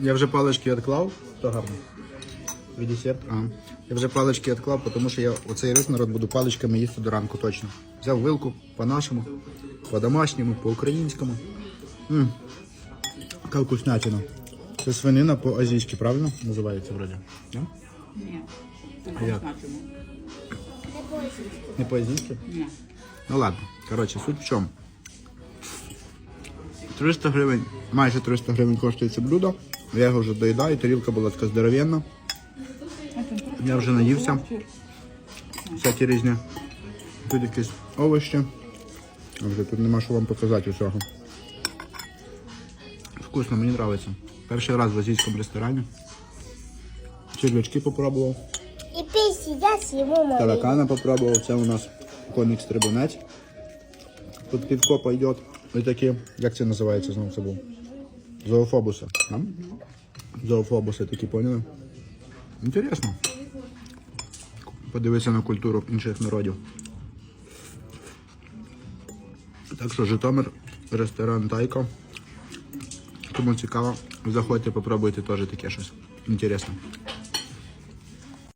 Я вже палички відклав. То гарно. Від десерт. А. Я вже палички відклав, тому що я оцей рис народ буду паличками їсти до ранку точно. Взяв вилку по-нашому, по-домашньому, по-українському. Яка вкуснятина. Це свинина по-азійськи, правильно називається вроді? Да? Ні. А як? Не по-азійськи? Ні. Ну ладно, коротше, суть в чому. 300 гривень, майже 300 гривень коштує це блюдо. Я його вже доїдаю, тарілка була така здоровенна. Я вже наївся. Всякі різні. Тут якісь овочі. А вже тут нема що вам показати усього. Вкусно, мені подобається. Перший раз в азійському ресторані. Червячки попробував. И писи, я съему. Таракана попробував. Це у нас коник стрибунець. Тут півко пойдет. І такі, як це називається, знову забув. Зоофобуси. Да? Зоофобуси такі поняли. Інтересно. Подивитися на культуру інших народів. Так що Житомир, ресторан Тайко. Кому цікаво, заходьте, попробуйте теж таке щось. Інтересно.